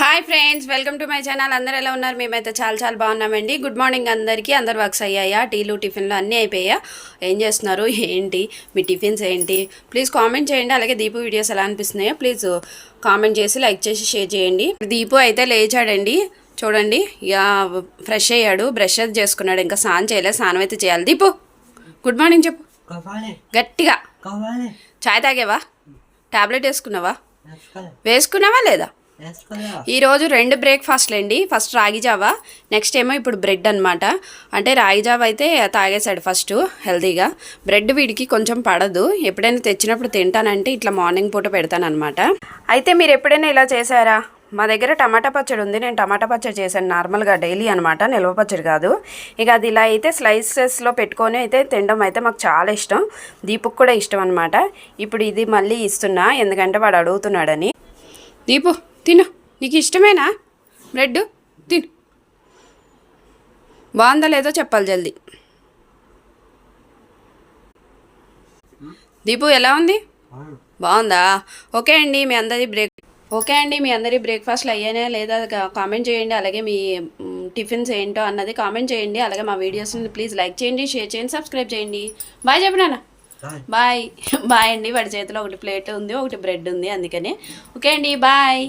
Hi friends welcome to my channel అందరు ఎలా ఉన్నారు? మేమైతే చాలా చాలా బాగున్నామండి. గుడ్ మార్నింగ్ అందరికీ. అందరు వర్క్స్ అయ్యాయా? టీలు టిఫిన్లు అన్నీ అయిపోయా ఏం చేస్తున్నారు? ఏంటి? మీ టిఫిన్స్ ఏంటి? ప్లీజ్ కామెంట్ చేయండి. అలాగే దీపు వీడియోస్ ఎలా అనిపిస్తున్నాయో ప్లీజ్ కామెంట్ చేసి లైక్ చేసి షేర్ చేయండి. దీపు అయితే లేచాడండి. చూడండి. ఇక ఫ్రెష్ అయ్యాడు. బ్రష్ అది చేసుకున్నాడు. ఇంకా స్నానం చేయలేదు. స్నానం అయితే చేయాలి. దీపు గుడ్ మార్నింగ్ చెప్పు. గట్టిగా. చాయ్ తాగేవా? టాబ్లెట్ వేసుకున్నావా? వేసుకున్నావా లేదా? ఈరోజు రెండు బ్రేక్ఫాస్ట్లు అండి. ఫస్ట్ రాగి జావా నెక్స్ట్ ఏమో ఇప్పుడు బ్రెడ్ అనమాట అంటే రాగి జావా అయితే తాగేశాడు ఫస్ట్ హెల్తీగా బ్రెడ్ వీడికి కొంచెం పడదు. ఎప్పుడైనా తెచ్చినప్పుడు తింటానంటే ఇట్లా మార్నింగ్ పూట పెడతానమాట అయితే మీరు ఎప్పుడైనా ఇలా చేశారా? మా దగ్గర టమాటా పచ్చడి ఉంది. నేను టమాటా పచ్చడి చేశాను నార్మల్గా డైలీ అనమాట నిల్వ పచ్చడి కాదు. ఇక అది ఇలా అయితే స్లైసెస్లో పెట్టుకొని అయితే తినడం అయితే మాకు చాలా ఇష్టం. దీపుకు కూడా ఇష్టం అనమాట ఇప్పుడు ఇది మళ్ళీ ఇస్తున్నా. ఎందుకంటే వాడు అడుగుతున్నాడని. దీపు తిను. నీకు ఇష్టమేనా? బ్రెడ్ తిను. బాగుందా లేదో చెప్పాలి జల్దీ. దీపు ఎలా ఉంది? బాగుందా? ఓకే అండి మీ అందరి బ్రేక్ ఓకే అండి మీ అందరి బ్రేక్ఫాస్ట్లు అయ్యానా లేదా కామెంట్ చేయండి అలాగే మీ టిఫిన్స్ ఏంటో అన్నది కామెంట్ చేయండి అలాగే మా వీడియోస్ని ప్లీజ్ లైక్ చేయండి షేర్ చేయండి సబ్స్క్రైబ్ చేయండి. బాయ్ చెప్పు నాన్న. బాయ్. బాయ్. బాయ్ అండి వాడి చేతిలో ఒకటి ప్లేట్ ఉంది ఒకటి బ్రెడ్ ఉంది అందుకని. ఓకే అండి బాయ్.